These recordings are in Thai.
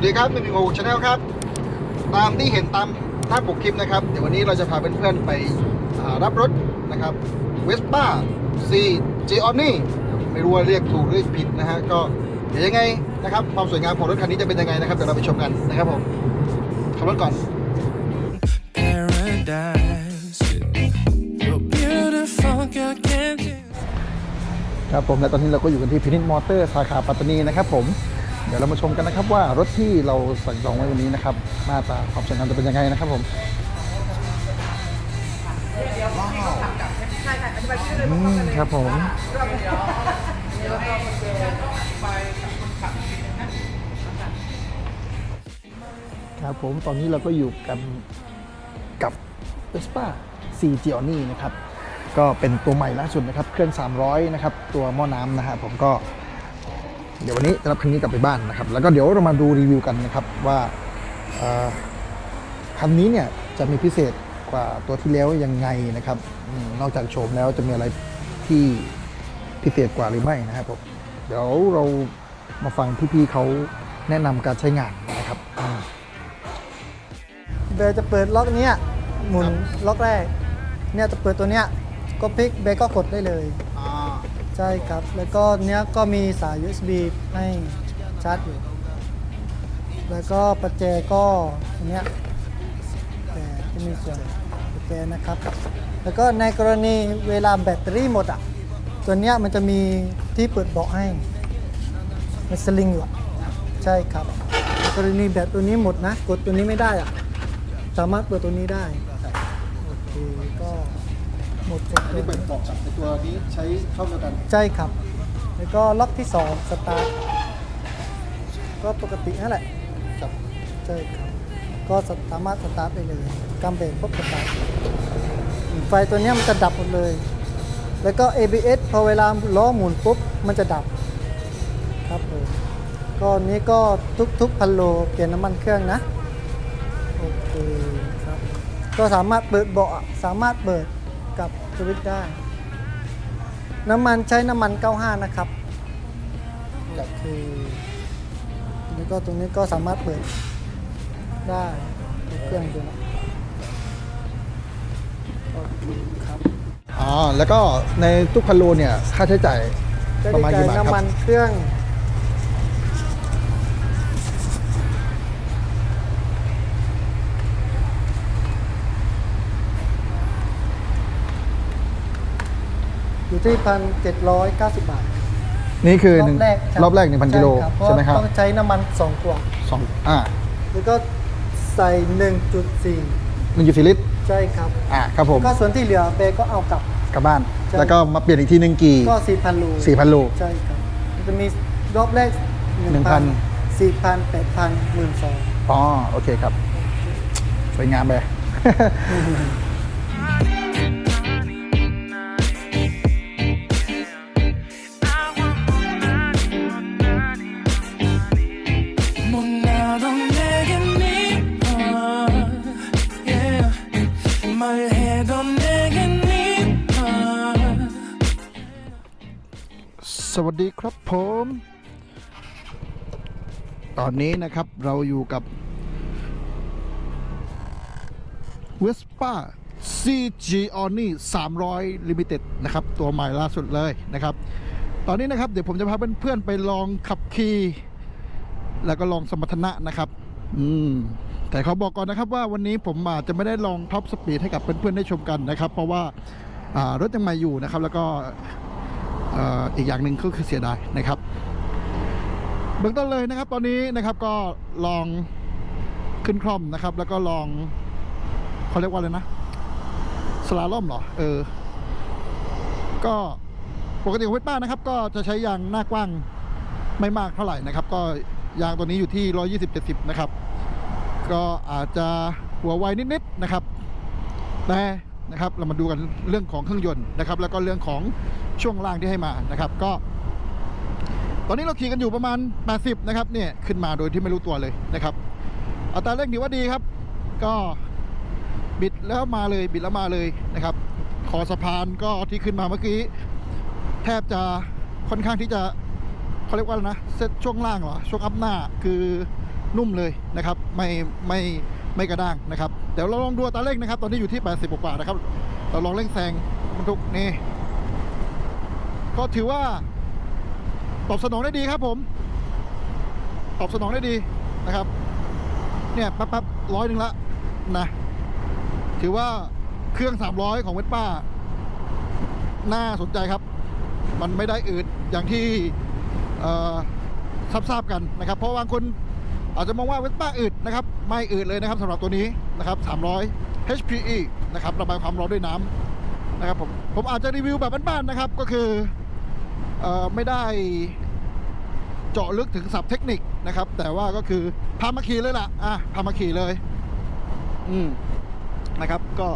วัสดีครับหนึ่งหนึ่งหกชาแนลครับ ตามที่เห็นตามหน้าปกคลิปนะครับ เดี๋ยววันนี้เราจะพาเพื่อนๆไปอ่ารับรถนะครับเวสป้าซีเจออนนี่ไม่รู้ว่าเรียกถูกหรือผิดนะฮะ ก็เดี๋ยวยังไงนะครับ ความสวยงามของรถคันนี้จะเป็นยังไงนะครับ เดี๋ยวเราไปชมกันนะครับผมขับรถก่อน paradise. You're beautiful, girl, can't you? ครับผมและตอนนี้เราก็อยู่กันที่พินิจมอเตอร์สาขาปัตตานีนะครับผม เดี๋ยวเรามาชมกันนะครับว่ารถที่เราสั่งจองไว้วันนี้นะครับหน้าตาความสวยงามจะเป็นยังไงนะครับผมอืมครับผมครับผมตอนนี้เราก็อยู่กันกับ Vespa C g i o n i นะครับ ก็เป็นตัวใหม่ล่าสุดนะครับ เครื่อง 300 นะครับ ตัวหม้อน้ำนะฮะผมก็ เดี๋ยววันนี้จะรับคันนี้กลับไปบ้านนะครับ แล้วก็เดี๋ยวเรามาดูรีวิวกันนะครับว่าเอ่อคันนี้เนี่ยจะมีพิเศษกว่าตัวที่แล้วยังไงนะครับอมนอกจากโฉมแล้วจะมีอะไรที่พิเศษกว่าหรือไม่นะครับผมเดี๋ยวเรามาฟังพี่ๆเขาแนะนำการใช้งานนะครับอืมเบลจะเปิดล็อกเนี้ยหมุนล็อกแรก เนี่ยจะเปิดตัวเนี้ยก็พลิกเบลก็กดได้เลยอ่า ใช่ครับ แล้วก็เนี้ยก็มีสาย USB ให้ชาร์จอยู่ แล้วก็ประแจก็เนี้ยแต่จะมีส่วนประแจนะครับ แล้วก็ในกรณีเวลาแบตเตอรี่หมดอะ ตัวเนี้ยมันจะมีที่เปิดเบาะให้มันสลิงอยู่ใช่ครับ กรณีแบตตัวนี้หมดนะ กดตัวนี้ไม่ได้อะ สามารถเปิดตัวนี้ได้โอเคก็ หมดกดอันเลนี้ยเปิดบอกกับไอ้ตัวนี้ใช้ช่องเดียวกันใช่ครับ แล้วก็ล็อกที่2สตาร์ทก็ปกตินั่นแหละกับใช่ครับ ก็สามารถสตาร์ทไปเลยกำเบรกปุ๊บสตาร์ทไฟตัวเนี้ยมันจะดับหมดเลย แล้วก็ ABS พอเวลาล้อหมุนปุ๊บมันจะดับครับผมก็นี้ก็ทุกๆพันโลเปลี่ยนน้ำมันเครื่องนะ โอเคครับ ก็สามารถเปิดเบาะสามารถเปิด กับสวิตช์ได้ น้ำมันใช้น้ำมัน 95 นะครับโอเคแล้วก็ตรงนี้ก็สามารถเปิดได้ตัวเครื่องตัวนี้โอเคครับอ๋อแล้วก็ในทุกพันโลเนี่ยค่าใช้จ่ายจะประมาณได้กี่บาทคน้ำมัรับนเครื่อง อยู่ที่พันเจ็ดร้อยเก้าสิบบาท นี่คือหนึ่งรอบแรกคบรอบแรกหนึ่งพันกิโลครับใช่ไหมครับเพาะต้องใช้น้ำมันสองขวดสองอ่าแล้วก็ใส่หนึ่งจุดสี่หนึ่งจุดสี่ลิตรใช่ครับ อ่าครับผมก็ส่วนที่เหลือเบก็เอากลับ กลับบ้าน ใช่ แล้วก็มาเปลี่ยนอีกทีหนึ่งกี่ก็สี่พันโลสี่พันโล ใช่ครับมันจะมีรอบแรก1,000สี่พันแปดพันหมื่นสอง อ๋อโอเคครับ สวยงามไป วัสดีครับผม ตอนนี้นะครับเราอยู่กับ Vespa CG Oni 300 Limited นะครับ ตัวใหม่ล่าสุดเลยนะครับ ตอนนี้นะครับเดี๋ยวผมจะพาเพื่อนๆไปลองขับขี่แล้วก็ลองสมรรถนะนะครับ อืมแต่เขาบอกก่อนนะครับว่าวันนี้ผมอาจจะไม่ได้ลองท็อปสปีดให้กับเพื่อนๆได้ชมกันนะครับ เพราะว่าอ่ารถยังใหม่อยู่นะครับ แล้วก็ อีกอย่างหนึ่งก็คือเสียดายนะครับเบื้องต้นเลยนะครับ ตอนนี้นะครับก็ลองขึ้นคล่อมนะครับ แล้วก็ลองเขาเรียกว่าอะไรนะสลาล่อมเหรอเออ ก็ปกติของเวสป้านะครับ ก็จะใช้ยางหน้ากว้างไม่มากเท่าไหร่นะครับ ก็ยางตัวนี้อยู่ที่ 120 70 นะครับ ก็อาจจะหัวไวนิดๆนะครับแต่นะครับ เรามาดูกันเรื่องของเครื่องยนต์นะครับ แล้วก็เรื่องของ ช่วงล่างที่ให้มานะครับ ก็ ตอนนี้เราขี่กันอยู่ประมาณ 80 นะครับเนี่ยขึ้นมาโดยที่ไม่รู้ตัวเลยนะครับอัตราเร่งถือว่าดีครับ ก็บิดแล้วมาเลยบิดแล้วมาเลยนะครับคอสะพานก็ที่ขึ้นมาเมื่อกี้ แทบจะค่อนข้างที่จะเขาเรียกว่าอะไรนะเซตช่วงล่างเหรอช่วงอัพหน้าคือนุ่มเลยนะครับ ไม่ไม่ไม่กระด้างนะครับเดี๋ยวเราลองดูตาเร่งนะครับ ตอนนี้อยู่ที่ 80 กว่านะครับ เราลองเร่งแซงบรรทุกนี่ ก็ถือว่า ตอบสนองได้ดีครับผม ตอบสนองได้ดีนะครับ เนี่ยแป๊บๆร้อยหนึ่งละนะ ถือว่าเครื่อง 300 ของเวสป้า น่าสนใจครับ มันไม่ได้อืดอย่างที่เอ่อทราบๆกันนะครับ เพราะบางคนอาจจะมองว่าเวสป้าอืดนะครับ ไม่อืดเลยนะครับสำหรับตัวนี้นะครับ 300 HPE นะครับ ระบายความร้อนด้วยน้ำนะครับผมผมอาจจะรีวิวแบบบ้านๆนะครับ ก็คือ ไม่ได้เจาะลึกถึงศัพท์เทคนิคนะครับ แต่ว่าก็คือพามาขี่เลยล่ะอะพามาขี่เลย อืมนะครับ ก็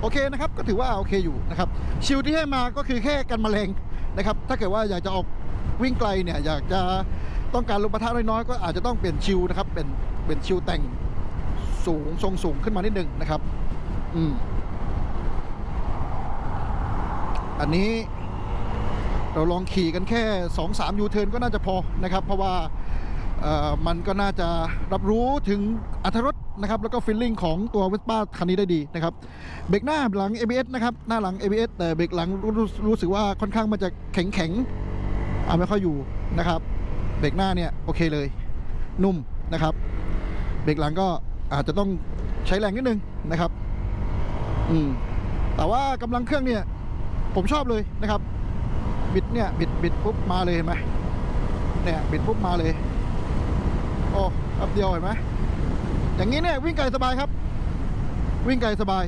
โอเคนะครับ ก็ถือว่าโอเคอยู่นะครับ ชิลที่ให้มาก็คือแค่กันแมลงนะครับ ถ้าเกิดว่าอยากจะออกวิ่งไกลเนี่ยอยากจะต้องการลมปะทะน้อยๆก็อาจจะต้องเปลี่ยนชิลนะครับ เป็นเป็นชิลแต่งสูงทรงสูงขึ้นมานิดนึงนะครับ อืมอันนี้ เราลองขี่กันแค่ 2 3ยูเทิร์นก็น่าจะพอนะครับ เพราะว่ามันก็น่าจะรับรู้ถึงอัตรถรสนะครับแล้วก็ฟีลลิ่งของตัวเวสป้าคันนี้ได้ดีนะครับเบรกหน้าหลัง ABS นะครับหน้าหลัง ABS แต่เบรกหลังรู้รู้รู้สึกว่าค่อนข้างมันจะแข็งแข็งเอาไม่ค่อยอยู่นะครับเบรกหน้าเนี่ยโอเคเลย นุ่มนะครับเบรกหลังก็อาจจะต้องใช้แรงนิดนึงนะครับอืมแต่ว่ากำลังเครื่องเนี่ยผมชอบเลยนะครับ บิดเนี่ยบิดบิดปุ๊บมาเลยเห็นไหมเนี่ยบิดปุ๊บมาเลย โอ้แป๊บเดียวเห็นไหมอย่างนี้เนี่ยวิ่งไกลสบายครับ วิ่งไกลสบาย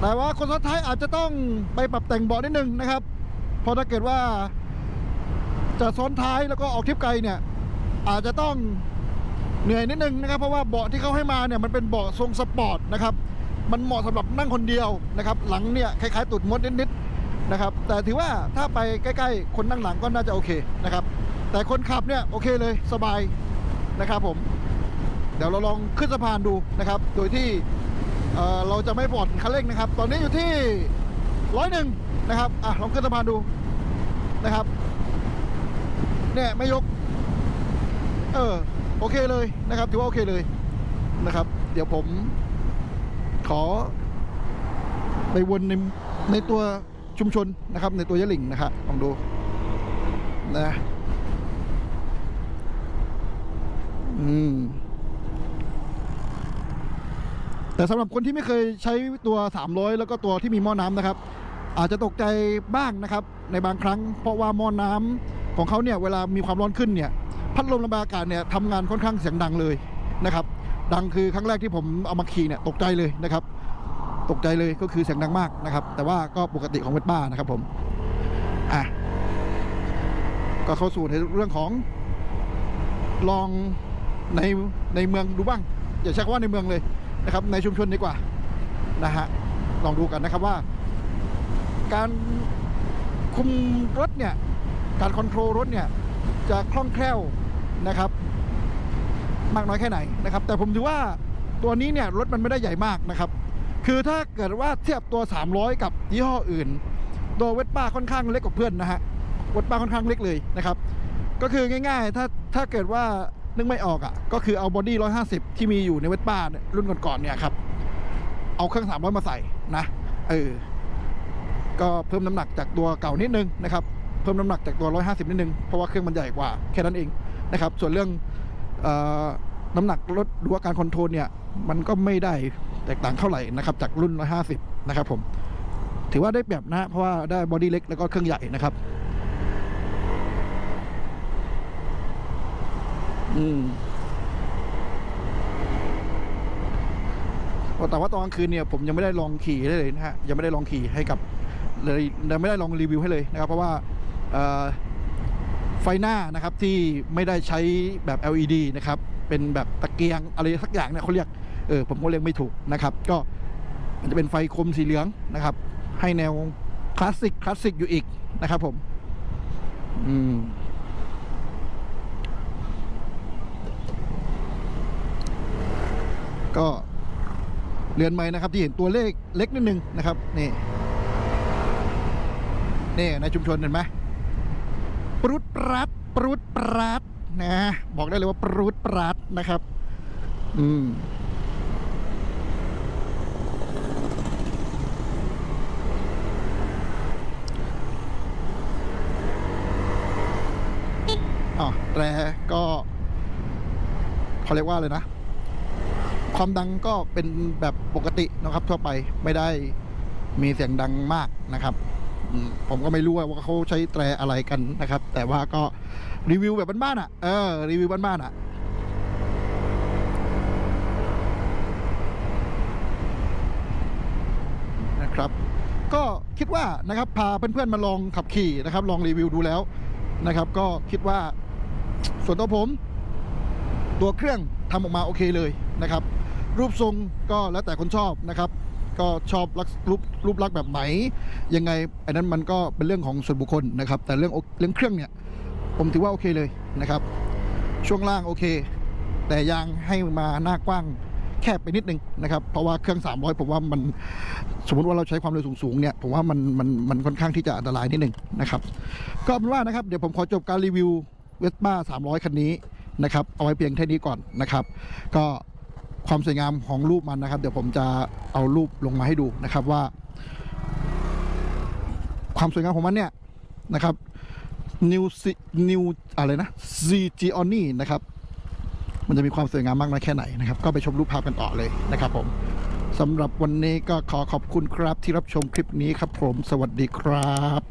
แต่ว่าคนซ้อนท้ายอาจจะต้องไปปรับแต่งเบาะนิดนึงนะครับ เพราะถ้าเกิดว่าจะซ้อนท้ายแล้วก็ออกทริปไกลเนี่ย อาจจะต้องเหนื่อยนิดนึงนะครับ เพราะว่าเบาะที่เขาให้มาเนี่ยมันเป็นเบาะทรงสปอร์ตนะครับ มันเหมาะสำหรับนั่งคนเดียวนะครับ หลังเนี่ยคล้ายๆตุดมดนิดๆ นะครับ แต่ถือว่าถ้าไปใกล้ๆ คนนั่งหลังก็น่าจะโอเคนะครับ แต่คนขับเนี่ยโอเคเลยสบายนะครับผม เดี๋ยวเราลองขึ้นสะพานดูนะครับ โดยที่เเราจะไม่ปลดคันเร่งนะครับ ตอนนี้อยู่ที่ร้อยหนึ่งนะครับ อะลองขึ้นสะพานดูนะครับ เนี่ยไม่ยก เออโอเคเลยนะครับถือว่าโอเคเลยนะครับ เดี๋ยวผมขอไปวนในในตัว ชุมชนนะครับ ในตัวยะหลิ่งนะครับลองดูนะอืมแต่สำหรับคนที่ไม่เคยใช้ตัว 300 แล้วก็ตัวที่มีหม้อน้ำนะครับ อาจจะตกใจบ้างนะครับ ในบางครั้ง เพราะว่าหม้อน้ำของเขาเนี่ยเวลามีความร้อนขึ้นเนี่ย พัดลมระบายอากาศเนี่ยทำงานค่อนข้างเสียงดังเลยนะครับ ดังคือครั้งแรกที่ผมเอามาขี่เนี่ยตกใจเลยนะครับ ตกใจเลยก็คือเสียงดังมากนะครับ แต่ว่าก็ปกติของเวทบ้านะครับผมอะก็เข้าสู่ในเรื่องของลองในในเมืองดูบ้าง อย่าใช้คำว่าในเมืองเลยนะครับ ในชุมชนดีกว่านะฮะลองดูกันนะครับว่า การคุมรถเนี่ย การคอนโทรลรถเนี่ย จะคล่องแคล่วนะครับ มากน้อยแค่ไหนนะครับ แต่ผมถือว่าตัวนี้เนี่ยรถมันไม่ได้ใหญ่มากนะครับ คือถ้าเกิดว่าเทียบตัว 300 กับยี่ห้ออื่น ตัวเวสป้าค่อนข้างเล็กกว่าเพื่อนนะฮะเวสป้าค่อนข้างเล็กเลยนะครับ ก็คือง่ายๆ ถ้าถ้าเกิดว่านึกไม่ออกอะก็คือเอาบอดี้150 ที่มีอยู่ในเวสป้ารุ่นก่อนๆเนี่ยครับ เอาเครื่อง 300 มาใส่นะเออก็เพิ่มน้ำหนักจากตัวเก่านิดนึงนะครับเพิ่มน้ำหนักจากตัว 150 นิดนึงเพราะว่าเครื่องมันใหญ่กว่าแค่นั้นเองนะครับ ส่วนเรื่องน้ำหนักรถหรือว่าการคอนโทรลเนี่ยมันก็ไม่ได้ แตกต่างเท่าไหร่นะครับจากรุ่น 150 นะครับผมถือว่าได้เปรียบนะเพราะว่าได้บอดี้เล็กแล้วก็เครื่องใหญ่นะครับอืมแต่ว่าตอนกลางคืนเนี่ยผมยังไม่ได้ลองขี่ได้เลยนะฮะยังไม่ได้ลองขี่ให้กับเลยยังไม่ได้ลองรีวิวให้เลยนะครับ เพราะว่าไฟหน้านะครับที่ไม่ได้ใช้แบบ LED นะครับ เป็นแบบตะเกียงอะไรสักอย่างเนี่ยเขาเรียก เออผมก็เรียกไม่ถูกนะครับ ก็มันจะเป็นไฟคมสีเหลืองนะครับ ให้แนวคลาสสิกคลาสสิกอยู่อีกนะครับผม อืมก็เรือนไม้นะครับที่เห็นตัวเลขเล็กนิดนึงนะครับนี่นี่ในชุมชนเห็นไหมปรุดปรัดปรุดปรัดนะ บอกได้เลยว่าปรูดปราดนะครับ อืม อ๋อแตรก็เขาเรียกว่าเลยนะ ความดังก็เป็นแบบปกตินะครับ ทั่วไปไม่ได้มีเสียงดังมากนะครับผมก็ไม่รู้ว่าเขาใช้แตรอะไรกันนะครับ แต่ว่าก็รีวิวแบบบ้านๆอะ เออ รีวิวบ้านๆอะนะครับ ก็คิดว่านะครับพาเพื่อนๆมาลองขับขี่นะครับ ลองรีวิวดูแล้วนะครับ ก็คิดว่า ส่วนตัวผม ตัวเครื่องทำออกมาโอเคเลยนะครับ รูปทรงก็แล้วแต่คนชอบนะครับ ก็ชอบลักรูปรูปลักษณ์แบบไหน ยังไงอันนั้นมันก็เป็นเรื่องของส่วนบุคคลนะครับ แต่เรื่องเรื่องเครื่องเนี่ย ผมถือว่าโอเคเลยนะครับ ช่วงล่างโอเค แต่ยางให้มาหน้ากว้างแคบไปนิดนึงนะครับ เพราะว่าเครื่อง 300 ผมว่ามันสมมติว่าเราใช้ความเร็วสูงๆเนี่ยผมว่ามันมันมันค่อนข้างที่จะอันตรายนิดนึงนะครับ ก็เป็นว่านะครับเดี๋ยวผมขอจบการรีวิว เวสป้า300 คันนี้นะครับ เอาไว้เพียงแค่นี้ก่อนนะครับ ก็ความสวยงามของรูปมันนะครับ เดี๋ยวผมจะเอารูปลงมาให้ดูนะครับว่า ความสวยงามของมันเนี่ยนะครับนิวนิวอะไรนะ ZG o n i นะครับ มันจะมีความสวยงามมากน้อยแค่ไหนนะครับ ก็ไปชมรูปภาพกันต่อเลยนะครับผมสำหรับวันนี้ก็ขอขอบคุณครับที่รับชมคลิปนี้ครับผม สวัสดีครับ